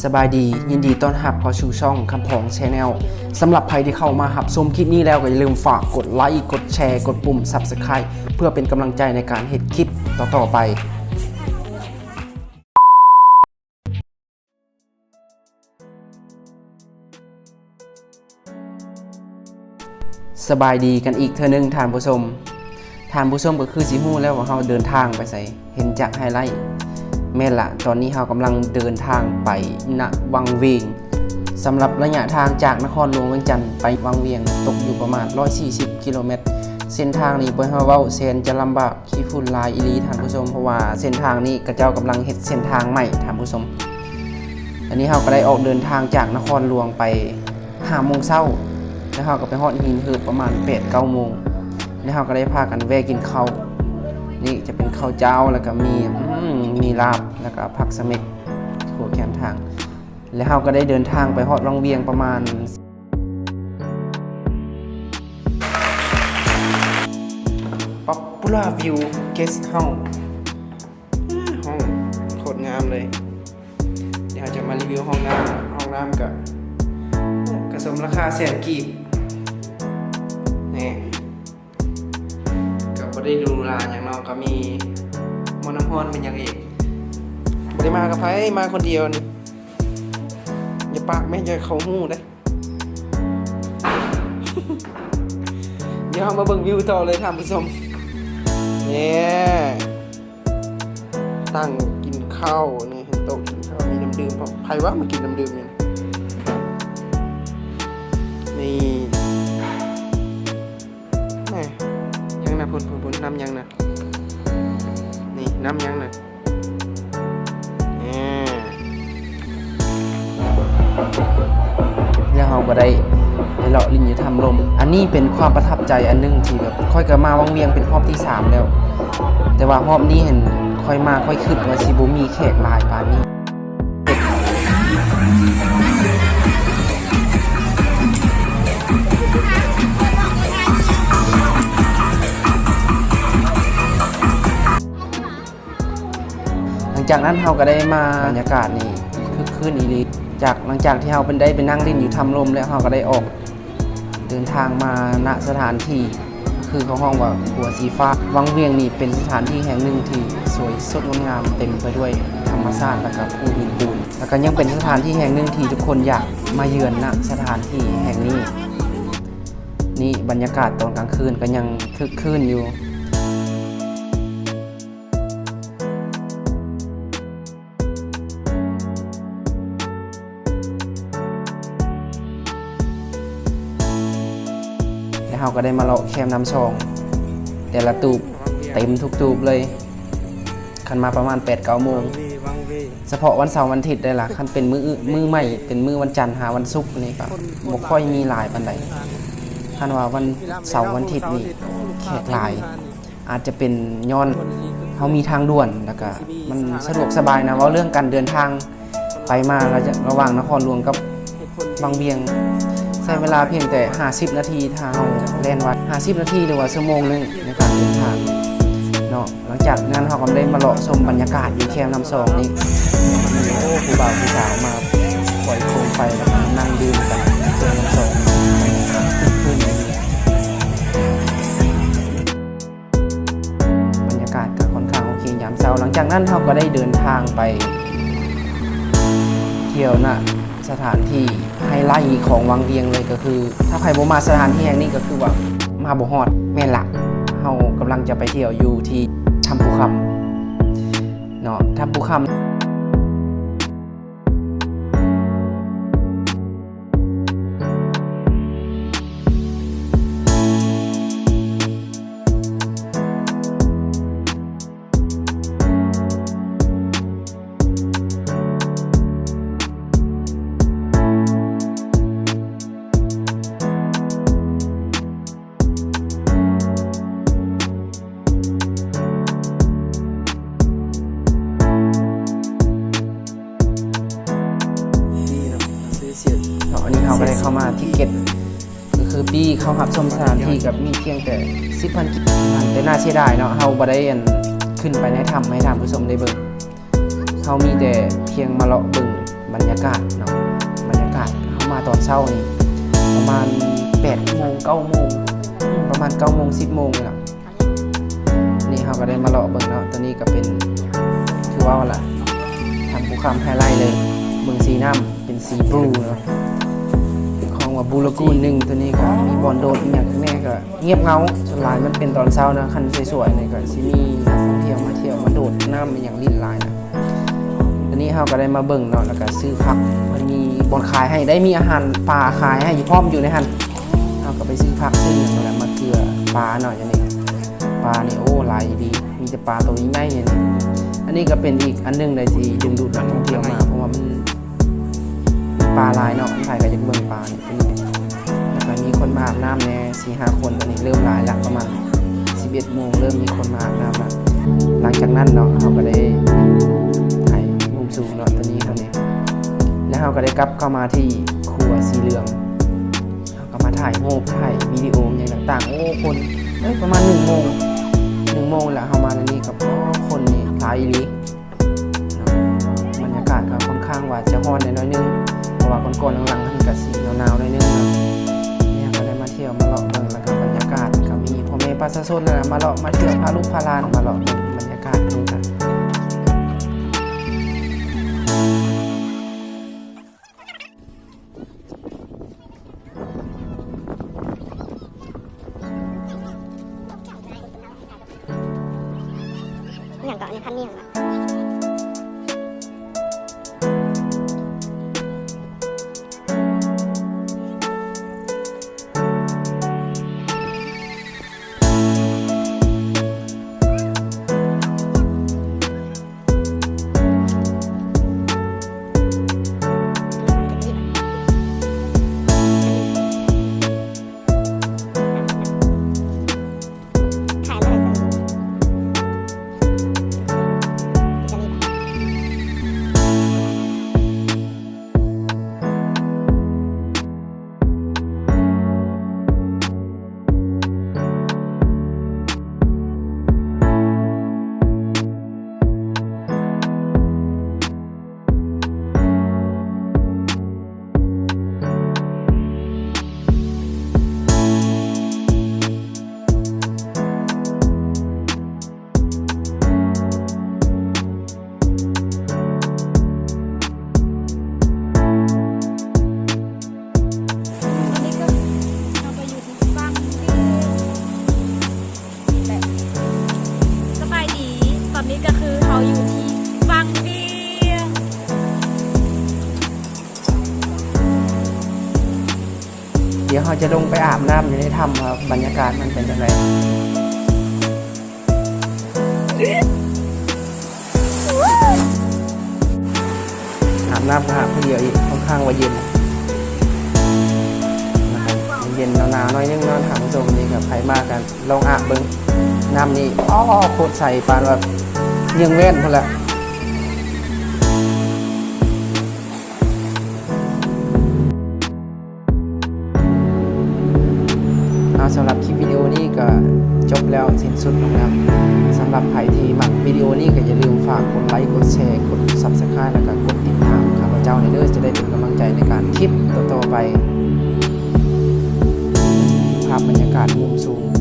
สบายดี ยินดีต้อนรับเข้าสู่ช่องคำพองชแนลสำหรับใครที่เข้ามาหับชมคลิปนี้แล้วก็อย่าลืมฝากกดไลค์กดแชร์ กดปุ่ม Subscribe เพื่อเป็นกำลังใจในการเห็ดคลิปต่อ ๆ ไปสบายดีกันอีกเทอนึงทานผู้ชมทานผู้ชมก็คือสิฮู้แล้วว่าเราเดินทางไปใส่เห็นจากไฮไลท์ แม่ละตอนนี้เรากำลังเดินทางไปณวังเวียงสำหรับระยะทางจากนครหลวงเวียงจันทร์ไปวังเวียงตกอยู่ประมาณ 140 กิโลเมตร เส้นทางนี้บ่ให้เว้าเส้นจะลำบากขี้ฝุ่นลายอีลีท่านผู้ชมเพราะว่าเส้นทางนี้กระเจ้ากำลังเฮ็ดเส้นทางใหม่ท่านผู้ชม อันนี้เราก็ได้ออกเดินทางจากนครหลวงไป5โมงเช้าแล้วเราก็ไปฮอดหินหืดประมาณ8 9โมงแล้วเราก็ได้พากันแวะกินข้าว นี่จะเป็นข้าวเจ้าแล้วก็มีมีลาบแล้วก็ผักสเม็ดขัวแคมทาง แล้วเราก็ได้เดินทางไปฮอดวังเวียงประมาณ Popular View Guest House อืมห้องโคตรงามเลย เดี๋ยวจะมารีวิวห้องน้ำห้องน้ำกับกระสมราคาแสนกีบ ได้ดูลาอย่างน้องก็มีมอน้ำพรเป็นอย่างเอกได้มากับไผมาคนเดียวนี่อย่าปากแม่อย่าเขาหูได้เดี๋ยวมาเบิ่งวิวต่อเลยท่านผู้ชมเนี่ยตั้งกินข้าวนี่เห็นโต๊ะกินข้าวมีน้ำดื่มเพราะใครว่ามากินน้ำดื่มเนี่ยำยังนะอ่าแล้วเราก็ได้ไปเลาะลินอยู่ทำลม อันนี้เป็นความประทับใจอันนึงที่แบบค่อยก็มาวังเวียงเป็นรอบที่สามแล้ว แต่ว่ารอบนี้เห็นค่อยมาค่อยขึ้นว่าสิบุมีแขกลายปานนี้ จากนั้นเราก็ได้มาบรรยากาศนี่คึกคืนอีหลีจากหลังจากที่เราเป็นได้ไปนั่งเล่นอยู่ทำลมแล้วเราก็ได้ออกเดินทางมาณสถานที่คือเขาห้องว่าหัวสีฟ้า วังเวียงนี่เป็นสถานที่แห่งหนึ่งที่สวยสดงดงามเต็มไปด้วยธรรมชาติและกับภูหินปูนแล้วก็ยังเป็นสถานที่แห่งหนึ่งที่ทุกคนอยากมาเยือนณสถานที่แห่งนี้ นี่บรรยากาศตอนกลางคืนก็ยังคึกคืนอยู่ เราก็ได้มาเลาะแคมน้ำชอง แต่ละตูบเต็มทุกตูบเลยคันมาประมาณ8ปดเก้าโมงเฉพาะวันเสาร์วันอาทิตย์ได้ละคันเป็นมือมือใหม่เป็นมือวันจันทร์หาวันศุกร์นี่ก็บ่ค่อยมีหลายปันใดคันว่าวันเสาร์วันอาทิตย์นี่แขกหลาย อาจจะเป็นย้อนเขามีทางด่วนแล้วก็มันสะดวกสบายนะเว่าเรื่องการเดินทางไปมาระจะระหว่างนครหลวงกับบางเวียง ใช้เวลาเพียงแต่ 50 นาทีถ้าเราแล่นวัด 50 นาทีหรือว่าชั่วโมงหนึงในการเดินทางเนาะหลังจากนั้นเราก็ได้มาเลาะชมบรรยากาศอยู่แคมป์น้ำซองนี่โอ้ผู้บ่าวผู้สาวมาปล่อยโคมไฟแล้วก็นั่งดื่มกันแคมป์น้ำซองขึ้นๆอย่างนี้บรรยากาศก็ค่อนข้างโอเคยามเช้าหลังจากนั้นเราก็ได้เดินทางไปเที่ยวน่ะ สถานที่ไฮไลท์ของวังเวียงเลยก็คือ ถ้าใครบ่มาสถานที่แห่งนี้ก็คือว่ามาบ่ฮอดแม่นละเฮากำลังจะไปเที่ยวอยู่ที่ทำปูคำเนาะถ้ำภูคำ เนาะอันนี้เขาก็ได้เข้ามาที่เก็ตก็คือปีเข้าหับชมสถานที่กับมีเพียงแต่สิบพันกิจแต่น่าเสียดายเนาะเฮาบ่ได้อันขึ้นไปในถ้ำให้ท่านผู้ชมได้เบิ่งเฮามีแต่เพียงมาเลาะเบิ่งบรรยากาศเนาะบรรยากาศเขามาตอนเช้านี่ประมาณ8โมง9โมงประมาณ9โมง10โมงเลยล่ะนี่เขาก็ได้มาเลาะเบิ่งเนาะตัวนี้ก็เป็นคือว่าล่ะทำภูคำไฮไลท์เลยเบิ่งสีน้ำเป็นสีบลูเนาะ ของว่าบูลกูนหนึ่งตัวนี้ก็มีบอลโดดอีกอย่างแม่ก็เงียบเงาส่วนหลายมันเป็นตอนเช้านะคันสวยๆเนี่ยก็สิมีนักท่องเที่ยวมาเที่ยวมาโดดน้ำเป็นอย่างลิ้นลายนะอันนี้เราก็ได้มาเบิ่งเนาะแล้วก็ซื้อผักมันมีบอนขายให้ได้มีอาหารปลาขายให้อยู่พร้อมอยู่ในหันเราก็ไปซื้อผักซื้ออย่างนั้นมาเกลือปลาหน่อยอย่างนี้ปลานี่โอ้หลายดีมีแต่ปลาตัวนี้ใหญ่อย่างนี้อันนี้ก็เป็นอีกอันหนึงเลยที่ดึงดูดนักท่องเที่ยวมาเพราะว่ามันปลาลายเนาะใครก็อยากเบิ่งปลาเนี่เป็นยั งไงแล้วก็มีคนมาอาบน้ำแน่สี่ห้าคนตอนนี้เริ่มหลายแล้วประมาณ11โมงเริ่มมีคนมาอาบน้ำแล้วหลังจากนั้นเนาะเขาก็ได้ถ่ายมุมสูงเนาะตัวนี้ตัวนี้ แล้วเราก็ได้กลับเข้ามาที่ครัวสีเหลืองเราก็มาถ่ายรูปถ่ายวิดีโออย่างต่างๆ โอ้คนเอ้ยประมาณหนึ่งโมงหนึ่งโมงแหละเรา ชนน่ะมาเลาะมาเที่ยวพาลูกพาหลานมาเลาะ ยวเราจะลงไปอาบน้ำอยู่ในถ้ำครับบรรยากาศมันเป็นยังไงอาบน้ำก็อาบคนเดียวอีกค่อนข้างว่าเย็นนะครับเย็นหนาวๆน้อยนึงนอนถามผู้ชมนี่กับใครมากกันลองอาบเบิ้งน้ำนี่อ้อโคตรใสปานแบบยังเว้นพนละ ก็อย่าลืมฝากกดไลค์กดแชร์กดซับสไครต์แล้วก็กดติดตามข้าพเจ้าในเด้อจะได้เป็นกำลังใจในการคลิปต่อๆไป ภาพบรรยากาศมุมสูง